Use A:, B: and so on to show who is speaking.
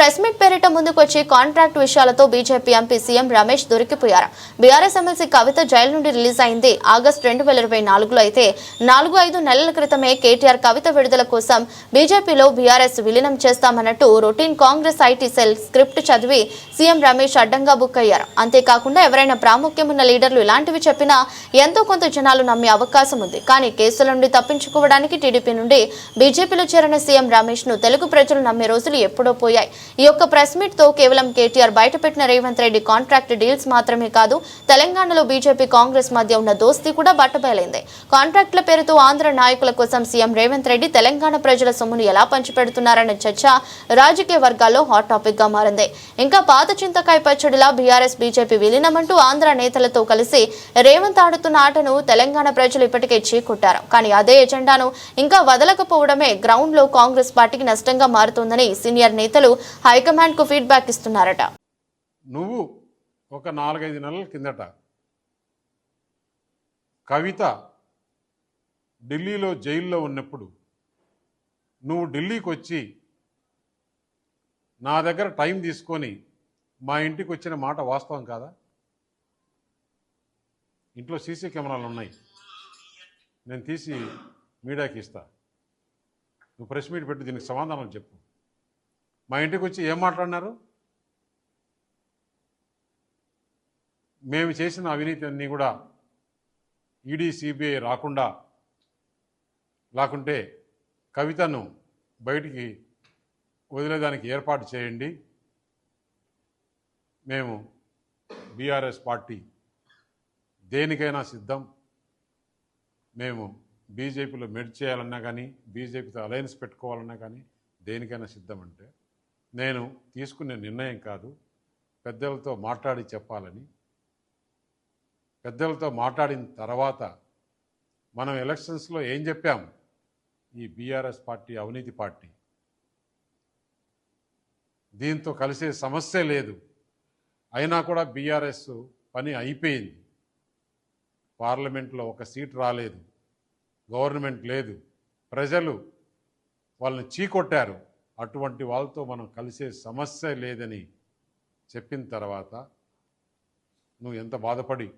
A: Press meet పేరిట ముందుకొచ్చి contract విషయాలతో బీజేపీ ఎంపీ సీఎం రమేష్ దొరికిపోయారు. బీఆర్ఎస్ ఎమ్మెల్సీ కవిత జైలు నుండి రిలీజ్ అయింది. ఆగస్టు రెండు వేల ఇరవై నాలుగులో అయితే నాలుగు ఐదు నెలల క్రితమే కేటీఆర్ కవిత విడుదల కోసం బీజేపీలో బీఆర్ఎస్ విలీనం చేస్తామన్నట్టు routine Congress IT cell script చదివి సీఎం రమేష్ అడ్డంగా బుక్ అయ్యారు. అంతేకాకుండా ఎవరైనా ప్రాముఖ్యమున్న లీడర్లు ఇలాంటివి చెప్పినా ఎంతో కొంత జనాలు నమ్మే అవకాశం ఉంది. కానీ కేసుల నుండి తప్పించుకోవడానికి టీడీపీ నుండి బీజేపీలో చేరిన సీఎం రమేష్ను తెలుగు ప్రజలు నమ్మే రోజులు ఎప్పుడో పోయాయి. ఈ యొక్క ప్రెస్ మీట్తో కేవలం కేటీఆర్ బయటపెట్టిన రేవంత్ రెడ్డి కాంట్రాక్ట్ డీల్స్ మాత్రమే కాదు తెలంగాణలో బీజేపీ కాంగ్రెస్ మధ్య ఉన్న దోస్తీ కూడా బట్టబయలైంది. కాంట్రాక్టుల పేరుతో ఆంధ్ర నాయకుల కోసం సీఎం రేవంత్ రెడ్డి తెలంగాణ ప్రజల సొమ్మును ఎలా పంచిపెడుతున్నారనే చర్చ రాజకీయ వర్గాల్లో హాట్ టాపిక్గా మారింది. ఇంకా పాత చింతకాయ పచ్చడిలా బీఆర్ఎస్ బీజేపీ విలీనమంటూ ఆంధ్ర నేతలతో కలిసి రేవంత్ ఆడుతున్న ఆటను తెలంగాణ ప్రజలు ఇప్పటికే చీకొట్టారు. కానీ అదే ఎజెండాను ఇంకా వదలకపోవడమే గ్రౌండ్లో కాంగ్రెస్ పార్టీకి నష్టంగా మారుతోందని సీనియర్ నేతలు హైకమాండ్కు ఫీడ్బ్యాక్ ఇస్తున్నారట.
B: నువ్వు ఒక నాలుగైదు నెలల కిందట కవిత ఢిల్లీలో జైల్లో ఉన్నప్పుడు నువ్వు ఢిల్లీకి వచ్చి నా దగ్గర టైం తీసుకొని మా ఇంటికి వచ్చిన మాట వాస్తవం కాదా? ఇంట్లో సీసీ కెమెరాలు ఉన్నాయి. నేను తీసి మీడియాకి ఇస్తా. నువ్వు ప్రెస్ మీట్ పెట్టి దీనికి సమాధానం చెప్పు. మా ఇంటికి వచ్చి ఏం మాట్లాడినారు? మేము చేసిన అవినీతి అన్నీ కూడా ఈడీ సిబిఐ రాకుండా లేకుంటే కవితను బయటికి వదిలేదానికి ఏర్పాటు చేయండి. మేము బీఆర్ఎస్ పార్టీ దేనికైనా సిద్ధం. మేము బీజేపీలో మెడ్ చేయాలన్నా కానీ బీజేపీతో అలయన్స్ పెట్టుకోవాలన్నా కానీ దేనికైనా సిద్ధం అంటే నేను తీసుకునే నిర్ణయం కాదు. పెద్దలతో మాట్లాడి చెప్పాలని. పెద్దలతో మాట్లాడిన తర్వాత మనం ఎలక్షన్స్లో ఏం చెప్పాం ఈ బీఆర్ఎస్ పార్టీ అవినీతి పార్టీ. దీంతో కలిసే సమస్య లేదు. అయినా కూడా బీఆర్ఎస్ పని అయిపోయింది. పార్లమెంట్లో ఒక సీట్ రాలేదు. గవర్నమెంట్ లేదు. ప్రజలు వాళ్ళని చీకొట్టారు. అటువంటి వాళ్ళతో మనం కలిసే సమస్య లేదని చెప్పిన తర్వాత నువ్వు ఎంత బాధపడి